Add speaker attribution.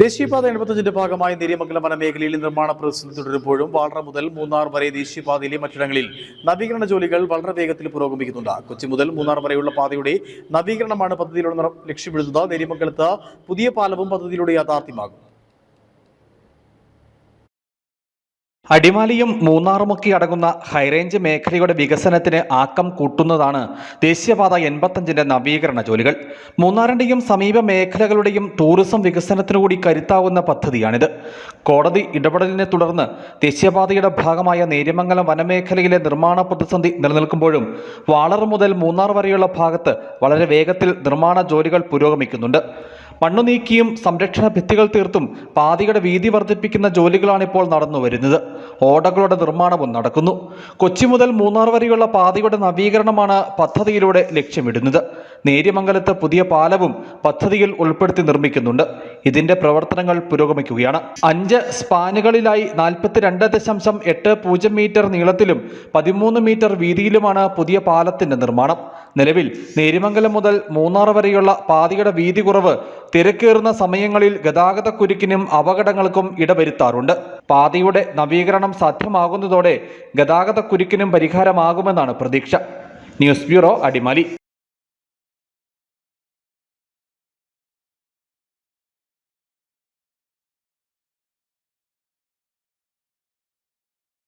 Speaker 1: ദേശീയപാത എൺപത്തഞ്ചിന്റെ ഭാഗമായി നേര്യമംഗലം വനമേഖലയിൽ നിർമ്മാണ പ്രതിസന്ധി തുടരുമ്പോഴും വാളറ മുതൽ മൂന്നാർ വരെ ദേശീയപാതയിലെ മറ്റിടങ്ങളിൽ നവീകരണ ജോലികൾ വളരെ വേഗത്തിൽ പുരോഗമിക്കുന്നുണ്ട്. കൊച്ചി മുതൽ മൂന്നാർ വരെയുള്ള പാതയുടെ നവീകരണമാണ് പദ്ധതിയിലൂടെ ലക്ഷ്യമിടുന്നത്. നേര്യമംഗലത്ത് പുതിയ പാലവും പദ്ധതിയിലൂടെ യാഥാർത്ഥ്യമാകും.
Speaker 2: അടിമാലിയും മൂന്നാറുമൊക്കെ അടങ്ങുന്ന ഹൈറേഞ്ച് മേഖലയുടെ വികസനത്തിന് ആക്കം കൂട്ടുന്നതാണ് ദേശീയപാത എൺപത്തഞ്ചിന്റെ നവീകരണ ജോലികൾ. മൂന്നാറിന്റെയും സമീപ മേഖലകളുടെയും ടൂറിസം വികസനത്തിനു കൂടി കരുത്താവുന്ന പദ്ധതിയാണിത്. കോടതി ഇടപെടലിനെ തുടർന്ന് ദേശീയപാതയുടെ ഭാഗമായ നേര്യമംഗലം വനമേഖലയിലെ നിർമ്മാണ പ്രതിസന്ധി നിലനിൽക്കുമ്പോഴും വാളർ മുതൽ മൂന്നാർ വരെയുള്ള ഭാഗത്ത് വളരെ വേഗത്തിൽ നിർമ്മാണ ജോലികൾ പുരോഗമിക്കുന്നുണ്ട്. മണ്ണു നീക്കിയും സംരക്ഷണ ഭിത്തികൾ തീർത്തും പാതിയുടെ വീതി വർദ്ധിപ്പിക്കുന്ന ജോലികളാണ് ഇപ്പോൾ നടന്നു വരുന്നത്. ഓടകളുടെ നിർമ്മാണവും നടക്കുന്നു. കൊച്ചി മുതൽ മൂന്നാർ വരെയുള്ള പാതയുടെ നവീകരണമാണ് പദ്ധതിയിലൂടെ ലക്ഷ്യമിടുന്നത്. നേര്യമംഗലത്ത് പുതിയ പാലവും പദ്ധതിയിൽ ഉൾപ്പെടുത്തി നിർമ്മിക്കുന്നുണ്ട്. ഇതിന്റെ പ്രവർത്തനങ്ങൾ പുരോഗമിക്കുകയാണ്. അഞ്ച് സ്പാനുകളിലായി നാൽപ്പത്തിരണ്ട് ദശാംശം എട്ട് പൂജ്യം മീറ്റർ നീളത്തിലും പതിമൂന്ന് മീറ്റർ വീതിയിലുമാണ് പുതിയ പാലത്തിന്റെ നിർമ്മാണം. നിലവിൽ നേരിമംഗലം മുതൽ മൂന്നാർ വരെയുള്ള പാതയുടെ വീതി കുറവ് തിരക്കേറുന്ന സമയങ്ങളിൽ ഗതാഗതക്കുരുക്കിനും അപകടങ്ങൾക്കും ഇടവരുത്താറുണ്ട്. പാതയുടെ നവീകരണം സാധ്യമാകുന്നതോടെ ഗതാഗതക്കുരുക്കിനും പരിഹാരമാകുമെന്നാണ് പ്രതീക്ഷ. News bureau Adimali.